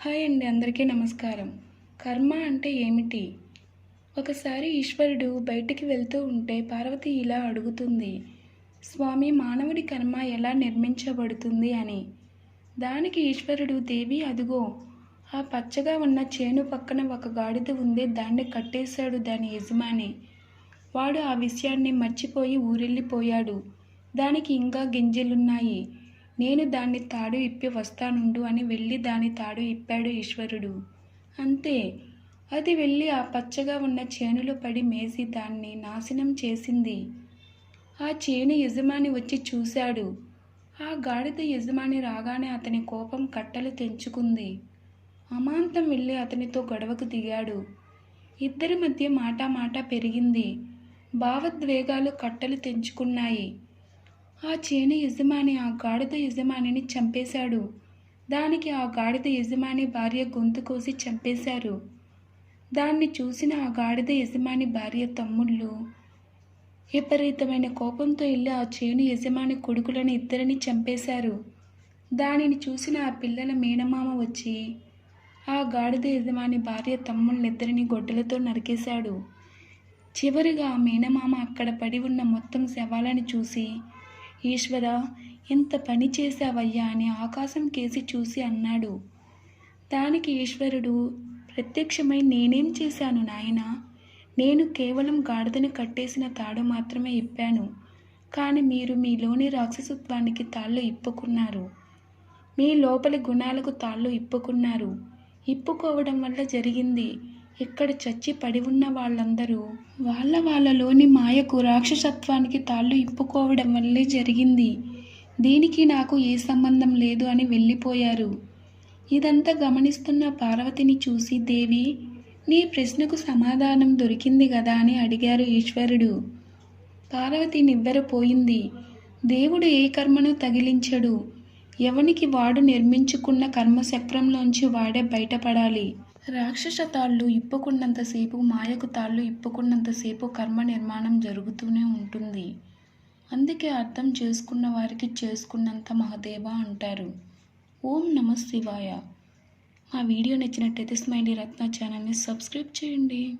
Hi అండి అందరికీ నమస్కారం. కర్మ అంటే ఏమిటి? ఒకసారి ఈశ్వరుడు బయటికి వెళ్తూ ఉంటే పార్వతి ఇలా అడుగుతుంది స్వామి మానవుడి కర్మ ఎలా నిర్మించబడుతుంది అని. దానికి ఈశ్వరుడు దేవి అదుగో ఆ పచ్చగా ఉన్న చేను పక్కన ఒక గాడిద ఉంది దాన్ని కట్టేశాడు దాని యజమాని. వాడు ఆ విషయాన్ని మర్చిపోయి ఊరెళ్ళిపోయాడు. దానికి ఇంకా గింజలున్నాయి. నేను దాన్ని తాడు ఇప్పి వస్తానుండు అని వెళ్ళి దాని తాడు ఇప్పాడు ఈశ్వరుడు. అంతే. అది వెళ్ళి ఆ పచ్చగా ఉన్న చేనులో పడి మేసి దాన్ని నాశనం చేసింది. ఆ చేను యజమాని వచ్చి చూశాడు. ఆ గాడిద యజమాని రాగానే అతని కోపం కట్టలు తెంచుకుంది. అమాంతం వెళ్ళి అతనితో గొడవకు దిగాడు. ఇద్దరి మధ్య మాటా మాట పెరిగింది. భావోద్వేగాలు కట్టలు తెంచుకున్నాయి. ఆ చేను యజమాని ఆ గాడిద యజమానిని చంపేశాడు. దానికి ఆ గాడిద యజమాని భార్య గొంతు కోసి చంపేశారు. దాన్ని చూసిన ఆ గాడిద యజమాని భార్య తమ్ముళ్ళు విపరీతమైన కోపంతో వెళ్ళి ఆ చేను యజమాని కొడుకులను ఇద్దరిని చంపేశారు. దానిని చూసిన ఆ పిల్లల మేనమామ వచ్చి ఆ గాడిద యజమాని భార్య తమ్ముళ్ళిద్దరిని గొడ్డలతో నరికేశాడు. చివరిగా ఆ మేనమామ అక్కడ పడి ఉన్న మొత్తం శవాలను చూసి ఈశ్వర ఎంత పని చేశావయ్యా అని ఆకాశం కేసి చూసి అన్నాడు. దానికి ఈశ్వరుడు ప్రత్యక్షమై నేనేం చేశాను నాయనా? నేను కేవలం గాడిదను కట్టేసిన తాడు మాత్రమే ఇప్పాను. కానీ మీరు మీలోని రాక్షసత్వానికి తాళ్ళు ఇప్పుకున్నారు. మీ లోపలి గుణాలకు తాళ్ళు ఇప్పుకున్నారు. ఇప్పుకోవడం వల్ల జరిగింది. ఇక్కడ చచ్చి పడి ఉన్న వాళ్ళందరూ వాళ్ళ వాళ్ళలోని మాయకు రాక్షసత్వానికి తాళ్ళు ఇప్పుకోవడం వల్లే జరిగింది. దీనికి నాకు ఏ సంబంధం లేదు అని వెళ్ళిపోయారు. ఇదంతా గమనిస్తున్న పార్వతిని చూసి దేవి నీ ప్రశ్నకు సమాధానం దొరికింది కదా అని అడిగారు ఈశ్వరుడు. పార్వతి నివ్వెరపోయింది. దేవుడు ఏ కర్మను తగిలించడు. ఎవనికి వాడు నిర్మించుకున్న కర్మచక్రంలోంచి వాడే బయటపడాలి. రాక్షస తాళ్ళు ఇప్పుకున్నంతసేపు మాయకు తాళ్ళు ఇప్పుకున్నంతసేపు కర్మ నిర్మాణం జరుగుతూనే ఉంటుంది. అందుకే అర్థం చేసుకున్న వారికి చేసుకున్నంత మహదేవ అంటారు. ఓం నమ శివాయ. మా వీడియో నచ్చినట్టయితే స్మైలీ రత్న ఛానల్ని సబ్స్క్రైబ్ చేయండి.